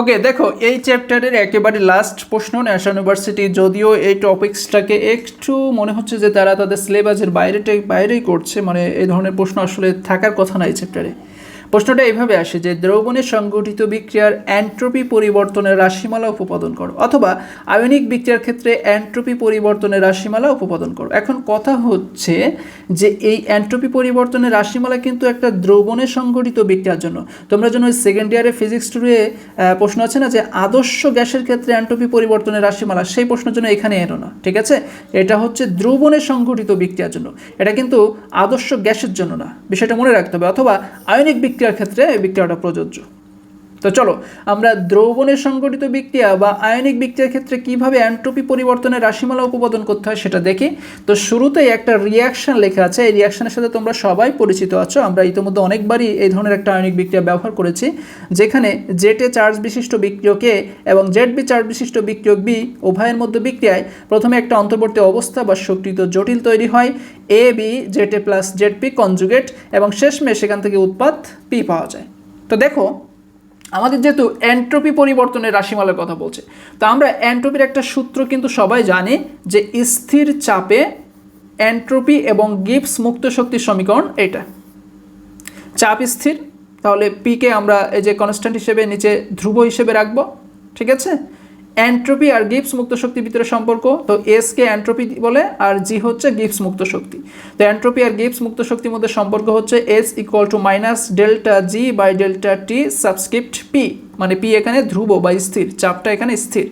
ওকে দেখো, এই চ্যাপ্টারের একেবারে লাস্ট প্রশ্ন ন্যাশনাল ইউনিভার্সিটি যদিও এই টপিক্সটাকে একটু মনে হচ্ছে যে তারা তাদের সিলেবাসের বাইরেটাই, বাইরেই করছে মানে এই ধরনের প্রশ্ন আসলে থাকার কথা না এই চ্যাপ্টারে প্রশ্নটা এইভাবে আসে যে, দ্রবণে সংগঠিত বিক্রিয়ার অ্যান্ট্রপি পরিবর্তনের রাশিমালা উপপাদন করো, অথবা আয়নিক বিক্রিয়ার ক্ষেত্রে অ্যান্ট্রপি পরিবর্তনের রাশিমালা উপপাদন করো। এখন কথা হচ্ছে যে, এই অ্যান্ট্রপি পরিবর্তনের রাশিমালা কিন্তু একটা দ্রবণে সংগঠিত বিক্রিয়ার জন্য। তোমরা যেন ওই সেকেন্ড ইয়ারে ফিজিক্স টুরে প্রশ্ন আছে না যে, আদর্শ গ্যাসের ক্ষেত্রে অ্যান্ট্রপি পরিবর্তনের রাশিমালা, সেই প্রশ্নের জন্য এখানে এনো না, ঠিক আছে? এটা হচ্ছে দ্রবণে সংগঠিত বিক্রিয়ার জন্য। এটা কিন্তু আদর্শ গ্যাসের জন্য না, বিষয়টা মনে রাখতে হবে, অথবা আয়নিক বিক্রিয়ার ক্ষেত্রে এই বিক্রিয়াটা প্রযোজ্য। তো চলো, আমরা দ্রবণের সংগঠিত বিক্রিয়া বা আয়নিক বিক্রিয়ার ক্ষেত্রে কীভাবে অ্যান্ট্রপি পরিবর্তনের রাশিমালা উপপাদন করতে হয় সেটা দেখি। তো শুরুতেই একটা রিয়াকশন লেখা আছে, এই রিয়াকশনের সাথে তোমরা সবাই পরিচিত আছো। আমরা ইতিমধ্যে অনেকবারই এই ধরনের একটা আয়নিক বিক্রিয়া ব্যবহার করেছি, যেখানে জেটে চার্জ বিশিষ্ট বিক্রিয়ক এ এবং জেড বি চার্জ বিশিষ্ট বিক্রিয়ক বি উভয়ের মধ্যে বিক্রিয়ায় প্রথমে একটা অন্তর্বর্তী অবস্থা বা সক্রিয় জটিল তৈরি হয়। A B জেটে plus Z P conjugate এবং শেষমেশ সেখান থেকে উৎপাদ পি পাওয়া যায়। তো দেখো আমাদের যেহেতু এন্ট্রপি পরিবর্তনের রাশিমালার কথা বলছে, তো আমরা এন্ট্রপির একটা সূত্র কিন্তু সবাই জানি যে স্থির চাপে এন্ট্রপি এবং গিপস মুক্ত শক্তির সমীকরণ এটা। চাপ স্থির, তাহলে পিকে আমরা এই যে কনস্ট্যান্ট হিসেবে নিচে ধ্রুব হিসেবে রাখব, ঠিক আছে? অ্যান্ট্রপি আর গিপস মুক্ত শক্তির ভিতরে সম্পর্ক, তো এসকে অ্যান্ট্রোপি বলে আর জি হচ্ছে গিপস মুক্ত শক্তি। তো অ্যান্ট্রপি আর গিপস মুক্ত শক্তির মধ্যে সম্পর্ক হচ্ছে S equal to minus delta G by delta T subscript P মানে পি এখানে ধ্রুব বা স্থির, চাপটা এখানে স্থির।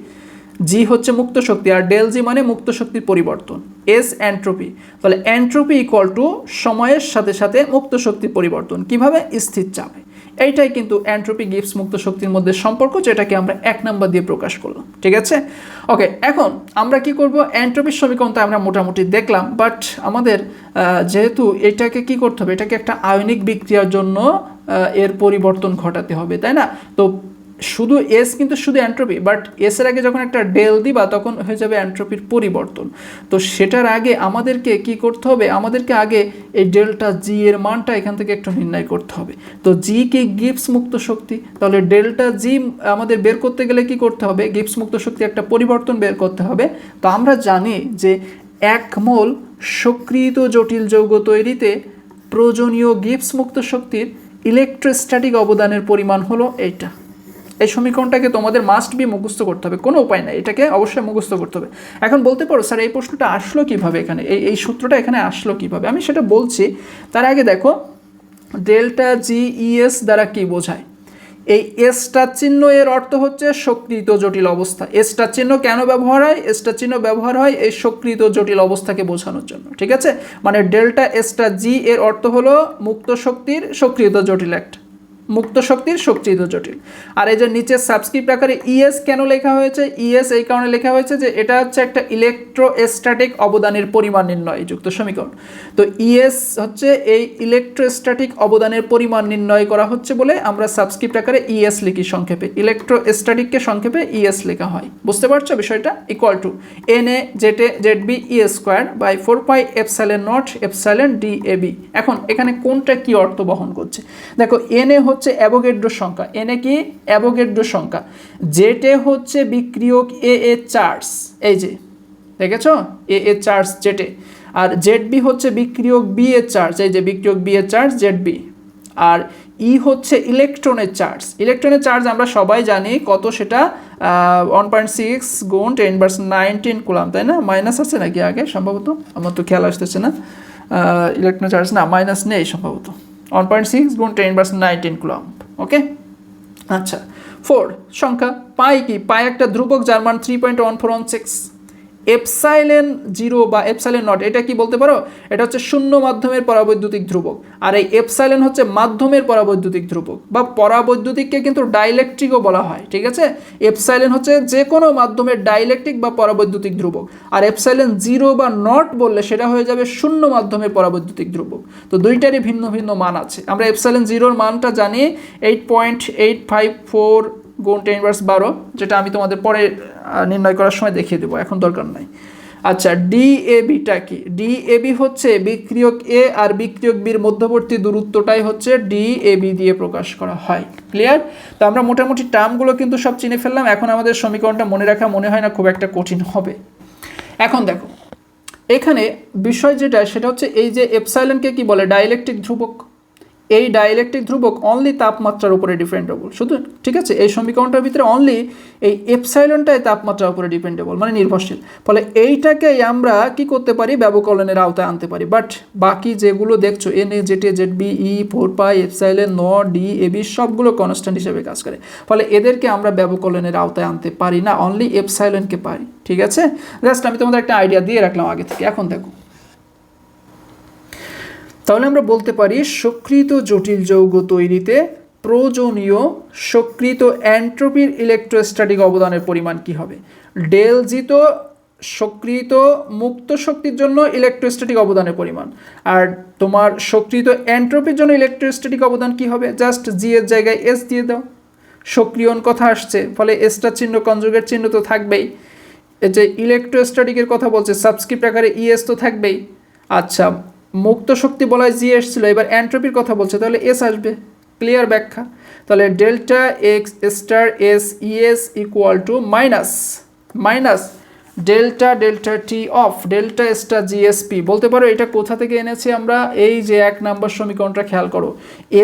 জি হচ্ছে মুক্ত শক্তি আর ডেল জি মানে মুক্ত শক্তির পরিবর্তন। এস অ্যান্ট্রপি তাহলে অ্যান্ট্রপি ইকুয়াল টু সময়ের সাথে সাথে মুক্ত শক্তির পরিবর্তন। কীভাবে? স্থির চাপে। এইটাই কিন্তু অ্যান্ট্রপি গিফটস মুক্ত শক্তির মধ্যে সম্পর্ক, যেটাকে আমরা এক নাম্বার দিয়ে প্রকাশ করলাম। ঠিক আছে? ওকে এখন আমরা কি করব? অ্যান্ট্রপির সমীকরণটা আমরা মোটামুটি দেখলাম বাট আমাদের যেহেতু এটাকে কি করতে হবে? এটাকে একটা আয়নিক বিক্রিয়ার জন্য এর পরিবর্তন ঘটাতে হবে, তাই না? তো শুধু এস কিন্তু শুধু অ্যান্ট্রপি বাট এসের আগে যখন একটা ডেল দিবা, তখন হয়ে যাবে অ্যান্ট্রপির পরিবর্তন। তো সেটার আগে আমাদেরকে কি করতে হবে? আমাদেরকে আগে এই ডেলটা জি এর মানটা এখান থেকে একটু নির্ণয় করতে হবে। তো জি কি গিপস মুক্ত শক্তি, তাহলে ডেলটা জি আমাদের বের করতে গেলে কি করতে হবে? গিপস মুক্ত শক্তি একটা পরিবর্তন বের করতে হবে। তো আমরা জানি যে এক মোল সক্রিয়ত জটিল যৌগ তৈরিতে প্রয়োজনীয় গিপস মুক্ত শক্তির ইলেকট্রোস্ট্যাটিক অবদানের পরিমাণ হলো এইটা। এই সমীকরণটাকে তোমাদের মাস্ট বি মুখস্থ করতে হবে, কোনো উপায় নাই, এটাকে অবশ্যই মুখস্থ করতে হবে। এখন বলতে পারো, স্যার, এই প্রশ্নটা আসলো কীভাবে এখানে? এই এই সূত্রটা এখানে আসলো কীভাবে? আমি সেটা বলছি, তার আগে দেখো ডেল্টা জি ইএস দ্বারা কি বোঝায়? এই এসটার চিহ্ন এর অর্থ হচ্ছে সক্রিয়ত জটিল অবস্থা। এসটার চিহ্ন কেন ব্যবহার হয়? এসটার চিহ্ন ব্যবহার হয় এই সক্রিয়ত জটিল অবস্থাকে বোঝানোর জন্য, ঠিক আছে? মানে ডেল্টা এসটা জি এর অর্থ হলো মুক্ত শক্তির সক্রিয়ত জটিল একটা মুক্ত শক্তির সক্রিয় জটিল। আর এই যে নিচে সাবস্ক্রিপ্ট আকারে ইএস কেন লেখা হয়েছে? ইএস এই কারণে লেখা হয়েছে যে এটা হচ্ছে একটা ইলেকট্রোস্ট্যাটিক অবদানের পরিমাণ নির্ণয় যুক্ত সমীকরণ। তো ইএস হচ্ছে এই ইলেকট্রোস্ট্যাটিক অবদানের পরিমাণ নির্ণয় করা হচ্ছে বলে আমরা সাবস্ক্রিপ্ট আকারে ইএস লিখি সংক্ষেপে। ইলেকট্রোস্ট্যাটিককে সংক্ষেপে ইএস লেখা হয়। বুঝতে পারছ বিষয়টা? Equal to N A A Z B E square by four pi epsilon naught epsilon D A B এখন এখানে কোনটা কি অর্থ বহন করছে? দেখো এন এ হচ্ছে হচ্ছে অ্যাভোগেড্রো সংখ্যা। এনে কি? অ্যাভোগেড্রো সংখ্যা। জেটে হচ্ছে বিক্রিয়ক এ এ চার্জ। এই যে, দেখেছ? A A charge জেটে। আর জেড বি হচ্ছে বিক্রিয়ক বি এর চার্জ। এই যে, বিক্রিয়ক বি এর চার্জ, জেড বি। আর ই হচ্ছে ইলেকট্রনের চার্জ। ইলেকট্রনের চার্জ আমরা সবাই জানি কত সেটা ওয়ান পয়েন্ট সিক্স গুণ টেন পার্সেন্ট নাইনটিন কুলাম, তাই না? মাইনাস আছে নাকি আগে সম্ভবত? আমার তো খেয়াল আসতেছে না। ইলেকট্রনের চার্জ না মাইনাস নেই সম্ভবত। ওয়ান পয়েন্ট সিক্স গুণ ten percent nineteen coulomb okay আচ্ছা ফোর সংখ্যা পাই কি? পাই একটা ধ্রুবক জার্মান মান three point one four one six epsilon zero বা এপসাইলেন নট, এটা কি বলতে পারো? এটা হচ্ছে শূন্য মাধ্যমের পরাবৈদ্যুতিক ধ্রুবক। আর এই এপসাইলেন হচ্ছে মাধ্যমের পরাবৈদ্যুতিক ধ্রুবক, বা পরাবৈদ্যুতিককে কিন্তু ডাইলেকট্রিকও বলা হয়, ঠিক আছে? এপসাইলেন হচ্ছে যে কোনো মাধ্যমের ডাইলেকট্রিক বা পরাবৈদ্যুতিক ধ্রুবক, আর এপসাইলেন জিরো বা নট বললে সেটা হয়ে যাবে শূন্য মাধ্যমের পরাবৈদ্যুতিক ধ্রুবক। তো দুইটারই ভিন্ন ভিন্ন মান আছে। আমরা এপসাইলেন জিরোর মানটা জানি eight point eight five four গুণ টেন ইনভার্স বারো, যেটা আমি তোমাদের পরে নির্ণয় করার সময় দেখিয়ে দেবো, এখন দরকার নাই। আচ্ছা ডিএবিটা কি? ডিএবি হচ্ছে বিক্রিয়ক এ আর বিক্রিয়ক বির মধ্যবর্তী দূরত্বটাই হচ্ছে ডিএবি দিয়ে প্রকাশ করা হয়। ক্লিয়ার তো আমরা মোটামুটি টার্মগুলো কিন্তু সব চিনে ফেললাম, এখন আমাদের সমীকরণটা মনে রাখা মনে হয় না, খুব একটা কঠিন হবে। এখন দেখো, এখানে বিষয় যেটা, সেটা হচ্ছে এই যে এপসাইলনকে কি বলে? ডাইলেকট্রিক ধ্রুবক এই ডাইলেকট্রিক ধ্রুবক অনলি তাপমাত্রার উপরে ডিপেন্ডেবল শুধু, ঠিক আছে? এই সমীকরণটার ভিতরে অনলি এই এপসাইলনটাই তাপমাত্রার উপরে ডিপেন্ডেবল মানে নির্ভরশীল। ফলে এইটাকেই আমরা কি করতে পারি? ব্যবকলনের আওতায় আনতে পারি। বাট বাকি যেগুলো দেখছ N A A Z B E four pi epsilon naught D A B সবগুলো কনস্ট্যান্ট হিসেবে কাজ করে। ফলে এদেরকে আমরা ব্যবকলনের আওতায় আনতে পারি না। অনলি এপসাইলনকে পারি। ঠিক আছে? জাস্ট আমি তোমাদের একটা আইডিয়া দিয়ে রাখলাম আগে থেকে। এখন দেখো। তাহলে আমরা বলতে পারি সক্রিয় জটিল যৌগ তৈরিতে প্রয়োজনীয় সক্রিয় অ্যান্ট্রোপির ইলেকট্রোস্ট্যাটিক অবদানের পরিমাণ কি হবে? ডেল জি তো সক্রিয় মুক্ত শক্তির জন্য ইলেকট্রোস্ট্যাটিক অবদানের পরিমাণ। আর তোমার সক্রিয় অ্যান্ট্রোপির জন্য ইলেকট্রোস্ট্যাটিক অবদান কি হবে? জাস্ট জি এর জায়গায় এস দিয়ে দাও। সক্রিয়ন কথা আসছে, ফলে এসটার চিহ্ন কনজুগের চিহ্ন তো থাকবেই। এই যে ইলেকট্রোস্ট্যাটিকের কথা বলছে সাবস্ক্রিপ্ট আকারে ইএস তো থাকবেই। আচ্ছা মুক্ত শক্তি বলায় জি এসছিল, এবার অ্যান্ট্রপির কথা বলছে, তাহলে এস আসবে, ক্লিয়ার ব্যাখ্যা। তাহলে delta X star S E S equal to minus minus delta delta T of delta star G S P বলতে পারো এটা কোথা থেকে এনেছি আমরা? এই যে এক নাম্বার সমীকরণটা খেয়াল করো।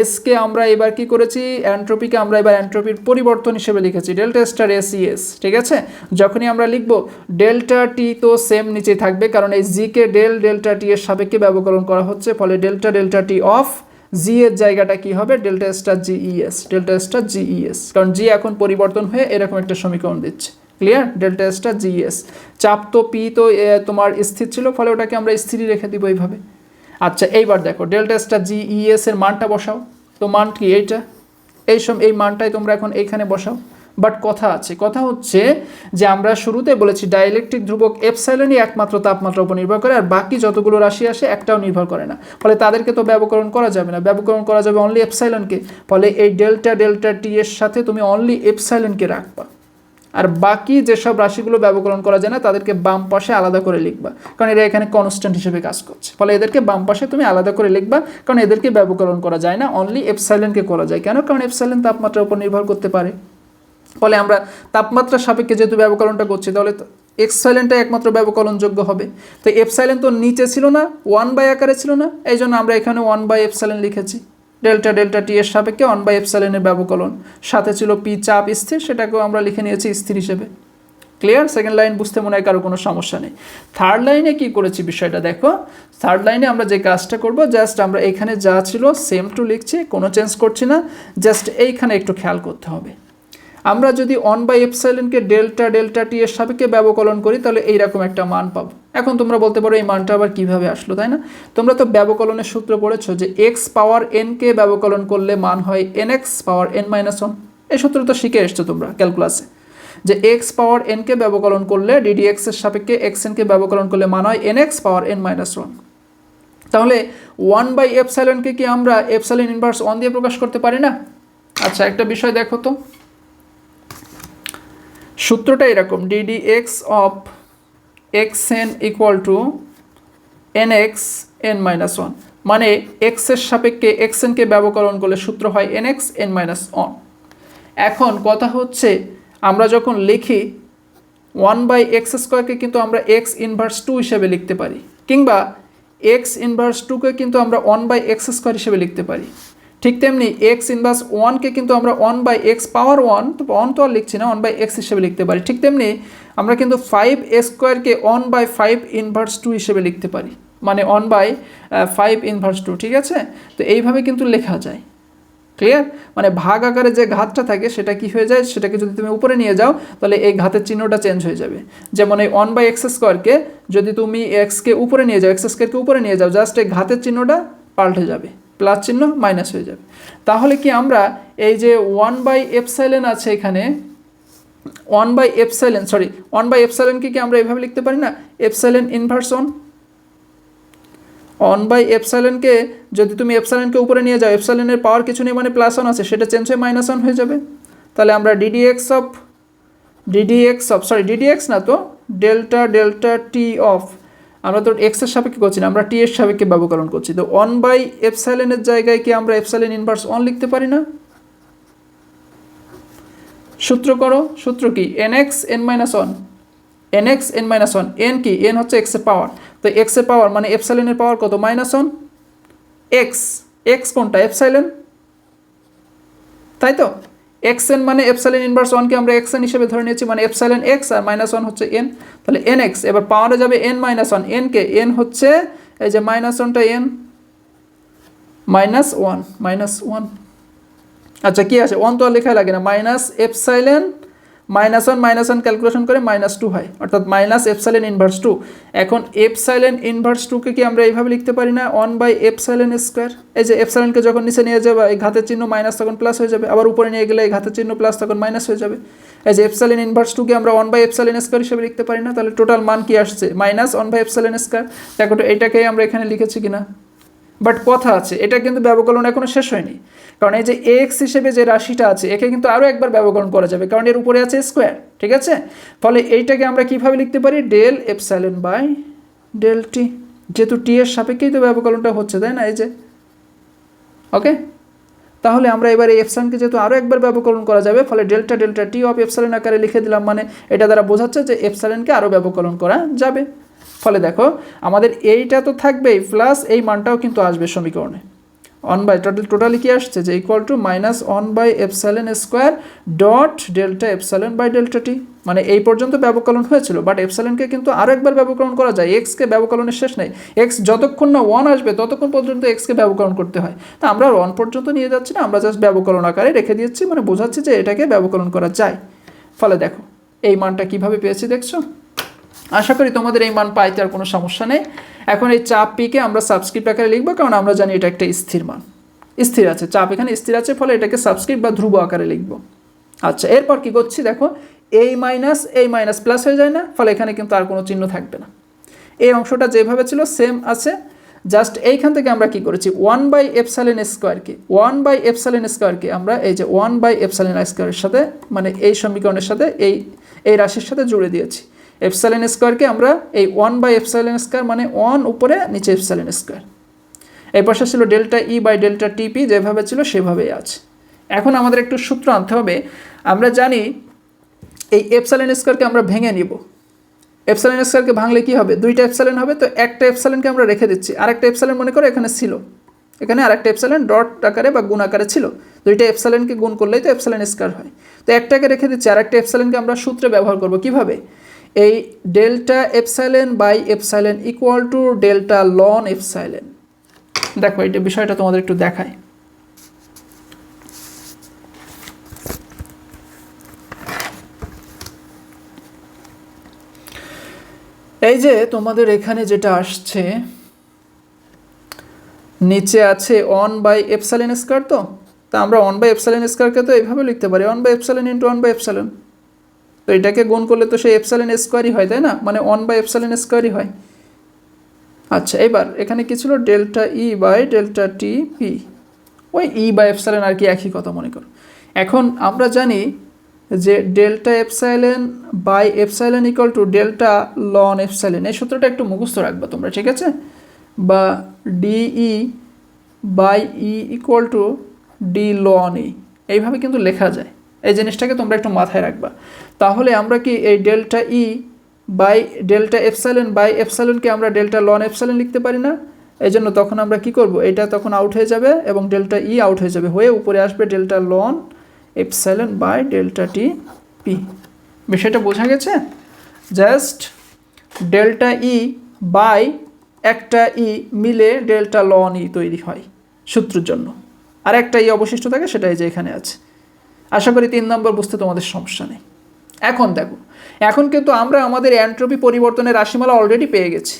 এসকে আমরা এবার কি করেছি? অ্যান্ট্রপিকে আমরা এবার অ্যান্ট্রপির পরিবর্তন হিসেবে লিখেছি। ডেল্টা স্টার এস ইএস ঠিক আছে? যখনই আমরা লিখব ডেল্টা টি তো সেম নিচে থাকবে, কারণ এই জিকে ডেল ডেল্টা টি এর সাপেক্ষে ব্যবকরণ করা হচ্ছে, ফলে delta delta T of G এর জায়গাটা কি হবে? Delta star G E S delta star G E S কারণ জি এখন পরিবর্তন হয়ে এরকম একটা সমীকরণ দিচ্ছে। ক্লিয়ার ডেল্টা স্টার জিএস চাপ তো পি তো তোমার স্থির ছিল, ফলে ওটাকে আমরা স্থিরই রেখে দিব এইভাবে। আচ্ছা এইবার দেখো ডেল্টা স্টার জিইএস এর মানটা বসাও। তো মান কি এইটা? এই সব এই মানটাই তোমরা এখন এইখানে বসাও। বাট কথা আছে, কথা হচ্ছে যে আমরা শুরুতে বলেছি ডাইলেকট্রিক ধ্রুবক এপসাইলনই একমাত্র তাপমাত্রার উপর নির্ভর করে, আর বাকি যতগুলো রাশি আসে, একটাও নির্ভর করে না। ফলে তাদেরকে তো ব্যবকরণ করা যাবে না। ব্যবকরণ করা যাবে অনলি এপসাইলনকে ফলে এই ডেল্টা ডেল্টা টি এর সাথে তুমি অনলি এপসাইলনকে রাখবা। আর বাকি যেসব রাশিগুলো ব্যবকরণ করা যায় না, তাদেরকে বাম পাশে আলাদা করে লিখবা। কারণ এরা এখানে কনস্ট্যান্ট হিসেবে কাজ করছে। ফলে এদেরকে বাম পাশে তুমি আলাদা করে লিখবা, কারণ এদেরকে ব্যবকরণ করা যায় না অনলি এপসাইলেনকে করা যায়। কেন? কারণ এপসাইলেন তাপমাত্রার উপর নির্ভর করতে পারে। ফলে আমরা তাপমাত্রার সাপেক্ষে যেহেতু ব্যবকরণটা করছি, তাহলে এক্সাইলেন্টটা একমাত্র ব্যবকলনযোগ্য হবে। তো এপসাইলেন তো নিচে ছিল না ওয়ান বাই আকারে ছিল না এই জন্য আমরা এখানে ওয়ান বাই এপসাইলেন লিখেছি। ডেল্টা ডেল্টা টি এর সাপেক্ষে ওয়ান বাই এপসাইলেনের ব্যবকলন। সাথে ছিল পি চাপ স্থির, সেটাকেও আমরা লিখে নিয়েছি স্থির হিসেবে। ক্লিয়ার সেকেন্ড লাইন বুঝতে মনে হয় কারও কোনো সমস্যা নেই। থার্ড লাইনে কি করেছি বিষয়টা দেখো? থার্ড লাইনে আমরা যে কাজটা করব জাস্ট আমরা এখানে যা ছিল সেম টু লিখছি, কোনো চেঞ্জ করছি না। জাস্ট এইখানে একটু খেয়াল করতে হবে। আমরা যদি অন বাই এপসাইলেনকে ডেল্টা ডেল্টা টি এর সাপেক্ষে ব্যবকলন করি, তাহলে এইরকম একটা মান পাবো। এখন তোমরা বলতে পারো এই মানটা আবার কীভাবে আসলো, তাই না? তোমরা তো ব্যবকলনের সূত্র পড়েছো যে এক্স পাওয়ার এনকে ব্যবকলন করলে মান হয় N X power N minus one এই সূত্র তো শিখে এসছো তোমরা ক্যালকুলাসে যে এক্স পাওয়ার এনকে ব্যবকলন করলে ডিডি এক্সের সাপেক্ষে এক্স এনকে ব্যবকলন করলে মান হয় N X power N minus one তাহলে ওয়ান বাই এপসাইলনকে কি আমরা এপসাইলন ইনভার্স ওয়ান দিয়ে প্রকাশ করতে পারি না? আচ্ছা একটা বিষয় দেখো তো। সূত্রটা এরকম D D X of X N equal to N X N minus one মানে এক্সের সাপেক্ষে এক্স এনকে ব্যবকরণ করলে সূত্র হয় N X N minus one এখন কথা হচ্ছে, আমরা যখন লিখি ওয়ান বাই এক্স স্কোয়ারকে কিন্তু আমরা এক্স ইনভার্স টু হিসেবে লিখতে পারি, কিংবা এক্স ইনভার্স টুকে কিন্তু আমরা ওয়ান বাই এক্স স্কোয়ার হিসেবে লিখতে পারি। ঠিক তেমনি এক্স ইনভার্স ওয়ানকে কিন্তু আমরা one by X power one তো ওয়ান তো আর লিখছি না ওয়ান বাই এক্স হিসেবে লিখতে পারি। ঠিক তেমনি আমরা কিন্তু ফাইভ এ স্কোয়ারকে one by five inverse two হিসেবে লিখতে পারি। মানে one by five inverse two ঠিক আছে? তো এইভাবে কিন্তু লেখা যায়। ক্লিয়ার মানে ভাগ আকারে যে ঘাতটা থাকে, সেটা কি হয়ে যায়? সেটাকে যদি তুমি উপরে নিয়ে যাও, তাহলে এই ঘাতের চিহ্নটা চেঞ্জ হয়ে যাবে। যেমন এই ওয়ান বাই এক্স স্কোয়ারকে যদি তুমি এক্সকে উপরে নিয়ে যাও এক্স স্কোয়ারকে উপরে নিয়ে যাও জাস্ট এই ঘাতের চিহ্নটা পাল্টে যাবে। প্লাস চিহ্ন মাইনাস হয়ে যাবে। তাহলে কি আমরা এই যে ওয়ান বাই এপসাইলেন আছে এখানে one by epsilon sorry one by এপসাইলেনকে কি আমরা এভাবে লিখতে পারি না? Epsilon inverse one one by এপসাইলেনকে যদি তুমি এপসাইলেনকে উপরে নিয়ে যাও এপসাইলেনের পাওয়ার কিছু নেই মানে প্লাস ওয়ান আছে, সেটা চেঞ্জ হয়ে মাইনাস ওয়ান হয়ে যাবে। তাহলে আমরা d d x of d d x of sorry d d x না তো ডেল্টা ডেল্টা টি অফ আমরা তো এক্সের সাপেক্ষে করছি না, আমরা টি এর সাপেক্ষে ব্যবকরণ করছি। তো ওয়ান বাই এপসাইলেনের জায়গায় কি আমরা এপসাইলেন ইনভার্স অন লিখতে পারি না? সূত্র করো, সূত্র কি? N x n minus one n x n minus one n কি? এন হচ্ছে এক্সের পাওয়ার তো এক্সের পাওয়ার মানে এপসাইলেনের পাওয়ার কত? মাইনাস ওয়ান এক্স এক্স কোনটা? এপসাইলেন তাই তো? এক্স এন মানে এফসাইলেন ইনভার্স ওয়ানকে আমরা এক্স এন হিসেবে ধরে নিয়েছি মানে এফসাইলেন এক্স আর মাইনাস ওয়ান হচ্ছে এন তাহলে এন এক্স এবার পাওয়ারে যাবে এন মাইনাস ওয়ান এনকে এন হচ্ছে, এই যে মাইনাস ওয়ানটা n minus one minus one আচ্ছা কী আছে ওয়ান তো আর লেখা লাগে না। Minus epsilon minus one minus one calculation করে মাইনাস টু হয়। অর্থাৎ মাইনাস এপসাইলেন ইনভার্স টু এখন এপসাইলেন ইনভার্স টুকে কি আমরা এইভাবে লিখতে পারি না? ওয়ান বাই এপসাইলেন স্কোয়ার এই যে এপসাইলেনকে যখন নিচে নিয়ে যাবে, এই ঘাতের চিহ্ন মাইনাস তখন প্লাস হয়ে যাবে। আবার উপরে নিয়ে গেলে এই ঘাতের চিহ্ন প্লাস তখন মাইনাস হয়ে যাবে। এই যে এপসাইলেন ইনভার্স টুকে আমরা ওয়ান বাই এপসাইলেন স্কোয়ার হিসেবে লিখতে পারি না, তাহলে টোটাল মান কি আসছে? Minus one by epsilon square দেখো তো এইটাকেই আমরা এখানে লিখেছি কিনা? বাট কথা আছে, এটা কিন্তু ব্যবকলন এখনও শেষ হয়নি। কারণ এই যে এক্স হিসেবে যে রাশিটা আছে, একে কিন্তু আরও একবার ব্যবকরণ করা যাবে, কারণ এর উপরে আছে স্কোয়ার ঠিক আছে? ফলে এইটাকে আমরা কীভাবে লিখতে পারি? Del epsilon by del t যেহেতু টি এর সাপেক্ষেই তো ব্যবকলনটা হচ্ছে, তাই না? এই যে ওকে তাহলে আমরা এবার এই এপসাইলনকে যেহেতু আরও একবার ব্যবকরণ করা যাবে, ফলে delta delta t of epsilon আকারে লিখে দিলাম মানে এটা দ্বারা বোঝাচ্ছে যে এপসাইলেনকে আরও ব্যবকরণ করা যাবে। ফলে দেখো, আমাদের এইটা তো থাকবেই প্লাস এই মানটাও কিন্তু আসবে সমীকরণে। অন বাই টোটাল টোটালি কি আসছে? যে equal to minus one by epsilon square dot delta epsilon by delta t মানে এই পর্যন্ত ব্যবকলন হয়েছিল বাট এপসাইলেনকে কিন্তু আরও একবার ব্যবকরণ করা যায়। এক্সকে ব্যবকলনের শেষ নেই। এক্স যতক্ষণ না ওয়ান আসবে, ততক্ষণ পর্যন্ত এক্সকে ব্যবকরণ করতে হয়। তা আমরা ওয়ান পর্যন্ত নিয়ে যাচ্ছি না, আমরা জাস্ট ব্যবকলন আকারে রেখে দিচ্ছি মানে বোঝাচ্ছি যে এটাকে ব্যবকলন করা যায়। ফলে দেখো, এই মানটা কীভাবে পেয়েছি দেখছ? আশা করি তোমাদের এই মান পাইতে আর কোনো সমস্যা নেই। এখন এই চাপ পিকে আমরা সাবস্ক্রিপ্ট আকারে লিখব, কারণ আমরা জানি এটা একটা স্থির মান। স্থির আছে, চাপ এখানে স্থির আছে, ফলে এটাকে সাবস্ক্রিপ্ট বা ধ্রুব আকারে লিখব। আচ্ছা এরপর কি করছি দেখো এই মাইনাস এই মাইনাস প্লাস হয়ে যায় না, ফলে এখানে কিন্তু আর কোনো চিহ্ন থাকবে না। এই অংশটা যেভাবে ছিল সেম আছে জাস্ট এইখান থেকে আমরা কি করেছি ওয়ান বাই এফসালেন স্কোয়ারকে ওয়ান বাই এফসালেন স্কোয়ারকে আমরা এই যে ওয়ান বাই এফসালেন স্কোয়ারের সাথে মানে এই সমীকরণের সাথে এই এই রাশির সাথে জুড়ে দিয়েছি। এফসালেন স্কোয়ারকে আমরা এই ওয়ান বাই এফসালেন স্কোয়ার মানে ওয়ান উপরে নিচে এফসালেন স্কোয়ার। এই পাশে ছিল delta e by delta t p যেভাবে ছিল সেভাবেই আছে। এখন আমাদের একটু সূত্র আনতে হবে। আমরা জানি এই এফসালেন স্কোয়ারকে আমরা ভেঙে নিব। এফসালেন স্কোয়ারকে ভাঙলে কি হবে? দুইটা এফসালেন হবে, তো একটা এফসালেনকে আমরা রেখে দিচ্ছি। আর একটা এফসালেন মনে করো এখানে ছিল। এখানে আরেকটা এফসালেন ডট আকারে বা গুণ আকারে ছিল। দুইটা এফসালেনকে গুণ করলেই তো এফসালেন স্কোয়ার হয়। তো একটাকে রেখে দিচ্ছি আর একটা এফসালেনকে আমরা সূত্রে ব্যবহার করব। কীভাবে? এই delta epsilon by epsilon equal to delta ln epsilon. দেখো এটা বিষয়টা তোমাদের একটু দেখায় এই যে তোমাদের এখানে যেটা আসছে, নিচে আছে অন বাই এপসালেন স্কোয়ার তো? তা আমরা অন বাই এপসালেন স্কোয়ারকে তো এইভাবে লিখতে পারি one by epsilon into one by epsilon তো এটাকে গুণ করলে তো সেই এপসালেন স্কোয়ারই হয়, তাই না? মানে ওয়ান বাই এপসালেন স্কোয়ারই হয়। আচ্ছা এবার এখানে কি ছিল? Delta e by delta t p ওই ই বাই এপসালেন আর কি একই কথা, মনে করো। এখন আমরা জানি যে delta epsilon by epsilon equal to delta ln epsilon এই সূত্রটা একটু মুখস্থ রাখবা তোমরা, ঠিক আছে? বা d e by e equal to d ln e এইভাবে কিন্তু লেখা যায়। এই জিনিসটাকে তোমরা একটু মাথায় রাখবা। তাহলে আমরা কি এই delta e by delta epsilon by এফসাইলেনকে আমরা ডেল্টা লন এফসাইলেন লিখতে পারি না? এই জন্য তখন আমরা কি করব? এটা তখন আউট হয়ে যাবে এবং ডেল্টা ই আউট হয়ে যাবে। হয়ে উপরে আসবে delta ln epsilon by delta t p বিষয়টা বোঝা গেছে? জাস্ট ডেল্টা ই বাই একটা ই মিলে ডেল্টা লন ই তৈরি হয় সূত্রের জন্য। আর একটা ই অবশিষ্ট থাকে, সেটাই যে এখানে আছে। আশা করি তিন নম্বর বুঝতে তোমাদের সমস্যা নেই। এখন দেখো, এখন কিন্তু আমরা আমাদের অ্যান্ট্রপি পরিবর্তনের রাশিমালা অলরেডি পেয়ে গেছি।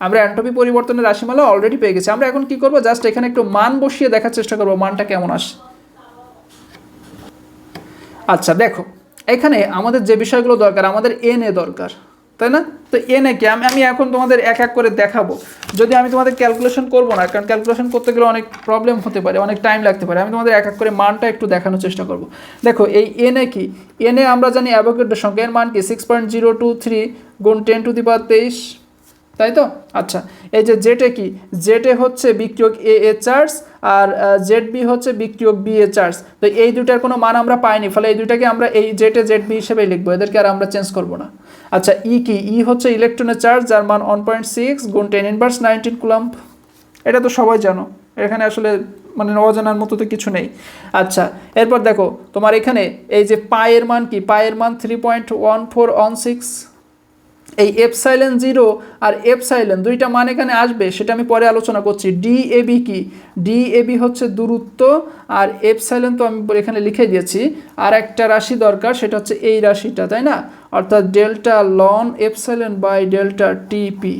আমরা অ্যান্ট্রপি পরিবর্তনের রাশিমালা অলরেডি পেয়ে গেছি। আমরা এখন কি করব? জাস্ট এখানে একটু মান বসিয়ে দেখার চেষ্টা করব, মানটা কেমন আসে। আচ্ছা দেখো, এখানে আমাদের যে বিষয়গুলো দরকার, আমাদের এন এ দরকার। তাই না? তো এনে কি? আমি আমি এখন তোমাদের এক এক করে দেখাবো। যদি আমি তোমাদের ক্যালকুলেশন করব না, কারণ ক্যালকুলেশন করতে গেলে অনেক প্রবলেম হতে পারে, অনেক টাইম লাগতে পারে, আমি তোমাদের এক এক করে মানটা একটু দেখানোর চেষ্টা করব। দেখো, এই এনে কি? এনে আমরা জানি অ্যাভোকেটের সংখ্যা, এর মান কি? Six point zero two three গুণ টেন টু দি পাওয়ার তেইশ তাই তো? আচ্ছা এই যে জেটে কি? জেটে হচ্ছে বিক্রিয়ক এ এ চার্জ আর জেড বি হচ্ছে বিক্রিয়ক বি এ চার্জ। তো এই দুটার কোনো মান আমরা পাইনি, ফলে এই দুটাকে আমরা এই জেটে জেড বি হিসেবেই লিখব। এদেরকে আর আমরা চেঞ্জ করব না। আচ্ছা ই কি? ই হচ্ছে ইলেকট্রনের চার্জ, যার মান ওয়ান পয়েন্ট সিক্স গুণ টেন ইনভার্স নাইনটিন কুলাম্প এটা তো সবাই জানো। এখানে আসলে মানে অজানার মতো তো কিছু নেই। আচ্ছা এরপর দেখো, তোমার এখানে এই যে পায়ের মান কি? পায়ের মান three point one four one six এই এপসাইলেন জিরো আর এপসাইলেন দুইটা মান এখানে আসবে, সেটা আমি পরে আলোচনা করছি। ডি এবি কি? ডি এবি হচ্ছে দূরত্ব আর এপসাইলেন তো আমি এখানে লিখে দিয়েছি। আর একটা রাশি দরকার, সেটা হচ্ছে এই রাশিটা, তাই না? অর্থাৎ delta ln epsilon by delta t p.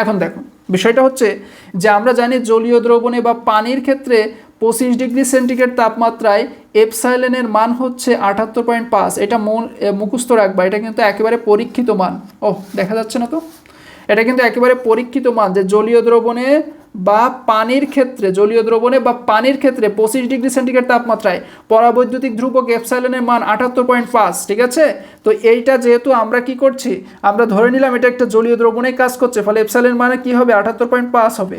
এখন দেখুন, বিষয়টা হচ্ছে যে আমরা জানি জলীয় দ্রবণে বা পানির ক্ষেত্রে পঁচিশ ডিগ্রি সেন্টিগ্রেড তাপমাত্রায় এপসাইলেনের মান হচ্ছে আটাত্তর পয়েন্ট পাঁচ। এটা মন মুখস্থ রাখবা। এটা কিন্তু একেবারে পরীক্ষিত মান। ও দেখা যাচ্ছে না তো? এটা কিন্তু একেবারে পরীক্ষিত মান যে জলীয় দ্রবণে বা পানির ক্ষেত্রে, জলীয় দ্রবণে বা পানির ক্ষেত্রে পঁচিশ ডিগ্রি সেন্টিগ্রেড তাপমাত্রায় পরাবৈদ্যুতিক ধ্রুবক এপসাইলেনের মান আটাত্তর পয়েন্ট পাঁচ, ঠিক আছে? তো এইটা যেহেতু আমরা কি করছি, আমরা ধরে নিলাম এটা একটা জলীয় দ্রবণে কাজ করছে, ফলে এপসাইলেন মানে কি হবে? আটাত্তর পয়েন্ট পাঁচ হবে।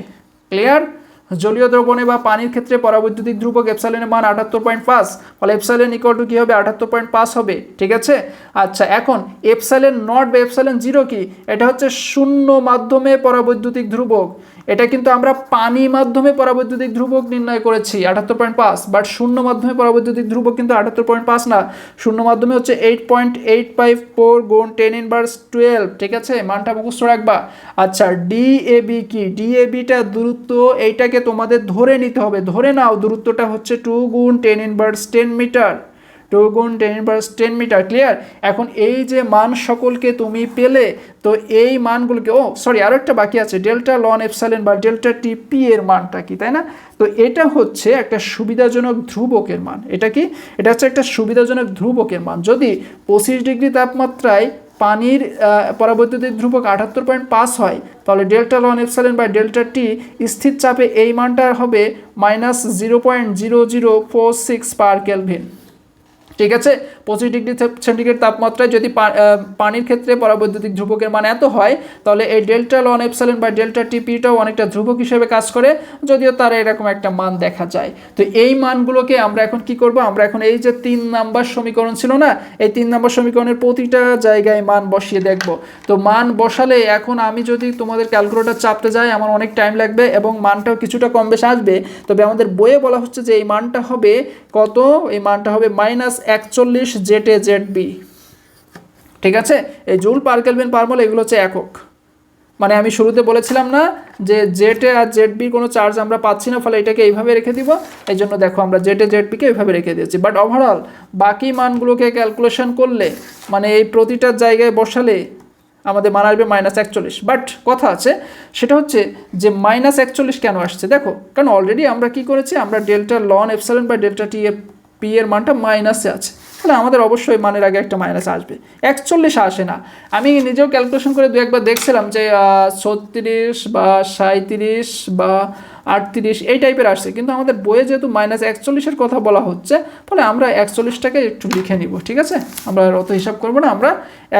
ক্লিয়ার? জলীয় দ্রবণে বা পানির ক্ষেত্রে পরাবৈদ্যুতিক ধ্রুবক এপসাইলেনের মান আটাত্তর পয়েন্ট পাঁচ, ফলে এপসাইলেন ইকুয়াল টু কী হবে? আটাত্তর পয়েন্ট পাঁচ হবে। ঠিক আছে? আচ্ছা এখন এপসাইলেন নট বা এপসাইলেন জিরো কি? এটা হচ্ছে শূন্য মাধ্যমে পরাবৈদ্যুতিক ধ্রুবক। এটা কিন্তু আমরা পানি মাধ্যমে পরাবৈদ্যুতিক ধ্রুবক নির্ণয় করেছি, আটাত্তর পয়েন্ট পাঁচ বাট শূন্য মাধ্যমে পরাবৈদ্যুতিক ধ্রুবক কিন্তু আটাত্তর পয়েন্ট পাঁচ না। শূন্য মাধ্যমে হচ্ছে eight point eight five four গুণ টেন ইনভার্স টুয়েলভ ঠিক আছে? মানটা মুখস্থ রাখবা। আচ্ছা ডিএবি কি? ডিএবিটা দূরত্ব, এইটাকে তোমাদের ধরে নিতে হবে। ধরে নাও, দূরত্বটা হচ্ছে টু গুণ ten inverse ten metre two গুণ ten inverse ten metre, clear? এখন এই যে মান সকলকে তুমি পেলে, তো এই মানগুলোকে, ও, সরি আরও একটা বাকি আছে, ডেল্টা লন এফসালেন বা ডেল্টা টিপি এর মানটা কি, তাই না? তো এটা হচ্ছে একটা সুবিধাজনক ধ্রুবকের মান। এটা কি? এটা হচ্ছে একটা সুবিধাজনক ধ্রুবকের মান। যদি পঁচিশ ডিগ্রি তাপমাত্রায় পানির পরাবৈদ্যুতিক ধ্রুবক আটাত্তর পয়েন্ট পাঁচ হয়, তাহলে delta ln epsilon by delta t স্থির চাপে এই মানটা হবে minus zero point zero zero four six per kelvin. ঠিক আছে? পঁচিশ ডিগ্রি সেন্টিগ্রেড তাপমাত্রায় যদি পানির ক্ষেত্রে পরাবৈদ্যুতিক ধ্রুবকের মান এত হয়, তাহলে এই ডেল্টা লন এপসাইলেন বা ডেল্টা টিপিটাও অনেকটা ধ্রুবক হিসেবে কাজ করে, যদিও তার এরকম একটা মান দেখা যায়। তো এই মানগুলোকে আমরা এখন কি করব? আমরা এখন এই যে তিন নাম্বার সমীকরণ ছিল না, এই তিন নাম্বার সমীকরণের প্রতিটা জায়গায় মান বসিয়ে দেখব। তো মান বসালে এখন আমি যদি তোমাদের ক্যালকুলেটার চাপতে যাই, আমার অনেক টাইম লাগবে এবং মানটাও কিছুটা কম বেশ আসবে। তবে আমাদের বইয়ে বলা হচ্ছে যে এই মানটা হবে কত? এই মানটা হবে মাইনাস একচল্লিশ এ জেড বি। ঠিক আছে? এই joule per kelvin per mole এগুলো হচ্ছে একক। মানে আমি শুরুতে বলেছিলাম না যে জেটে আর জেড বি কোনো চার্জ আমরা পাচ্ছি না, ফলে এটাকে এইভাবে রেখে দিব। এই জন্য দেখো আমরা জেটে, জেড বিকে এইভাবে রেখে দিয়েছি। বাট ওভারঅল বাকি মানগুলোকে ক্যালকুলেশন করলে মানে এই প্রতিটার জায়গায় বসালে আমাদের মান আসবে মাইনাস একচল্লিশ। বাট কথা আছে, সেটা হচ্ছে যে মাইনাস একচল্লিশ কেন আসছে? দেখো, কারণ অলরেডি আমরা কি করেছি? আমরা ডেল্টা লন এফসালেন বা ডেল্টা টি এর পি এর মানটা মাইনাসে আছে। তাহলে আমাদের অবশ্যই মানের আগে একটা মাইনাস আসবে। একচল্লিশ আসে না। আমি নিজেও ক্যালকুলেশন করে দু একবার দেখছিলাম যে ছত্রিশ বা সাঁত্রিশ বা আটত্রিশ, এই টাইপের আসছে। কিন্তু আমাদের বইয়ে যেহেতু মাইনাস একচল্লিশের কথা বলা হচ্ছে, ফলে আমরা একচল্লিশটাকে একটু লিখে নিব, ঠিক আছে? আমরা অত হিসাব করব না, আমরা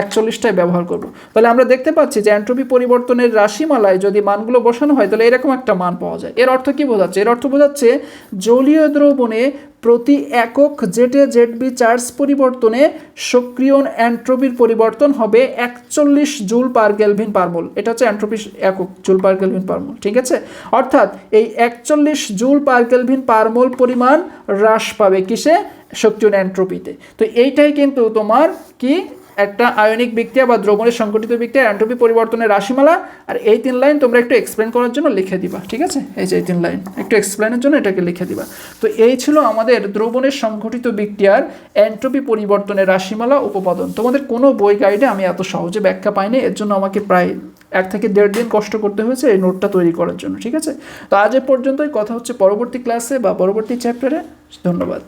একচল্লিশটাই ব্যবহার করব। তাহলে আমরা দেখতে পাচ্ছি যে অ্যান্ট্রপি পরিবর্তনের রাশিমালায় যদি মানগুলো বসানো হয়, তাহলে এরকম একটা মান পাওয়া যায়। এর অর্থ কি বোঝাচ্ছে? এর অর্থ বোঝাচ্ছে জলীয় দ্রবণে প্রতি একক জেটে জেড বি চার্জ পরিবর্তনে সক্রিয় অ্যান্ট্রপির পরিবর্তন হবে একচল্লিশ joule per kelvin per mole এটা হচ্ছে অ্যান্ট্রপি একক, joule per kelvin per mole ঠিক আছে? অর্থাৎ এই একচল্লিশ জুল পার কেলভিন পরিমাণ হ্রাস পাবে কিসে? সক্রিয় অ্যান্ট্রোপিতে তো এইটাই কিন্তু তোমার কি? একটা আয়নিক বিক্রিয়া বা দ্রবণের সংগঠিত বিক্রিয়া অ্যান্ট্রোপি পরিবর্তনের রাশিমালা। আর এই তিন লাইন তোমরা একটু এক্সপ্লেন করার জন্য লিখে দিবা, ঠিক আছে? এই যে এই তিন লাইন, একটু এক্সপ্লেনের জন্য এটাকে লিখে দিবা। তো এই ছিল আমাদের দ্রবণের সংঘটিত বিক্রিয়ার অ্যান্ট্রোপি পরিবর্তনের রাশিমালা উপপাদন। তোমাদের কোনো বই গাইডে আমি এত সহজে ব্যাখ্যা পাইনি, এর জন্য আমাকে প্রায় এক থেকে দেড় দিন কষ্ট করতে হয়েছে এই নোটটা তৈরি করার জন্য, ঠিক আছে? তো আজ এ পর্যন্তই, কথা হচ্ছে পরবর্তী ক্লাসে বা পরবর্তী চ্যাপ্টারে ধন্যবাদ।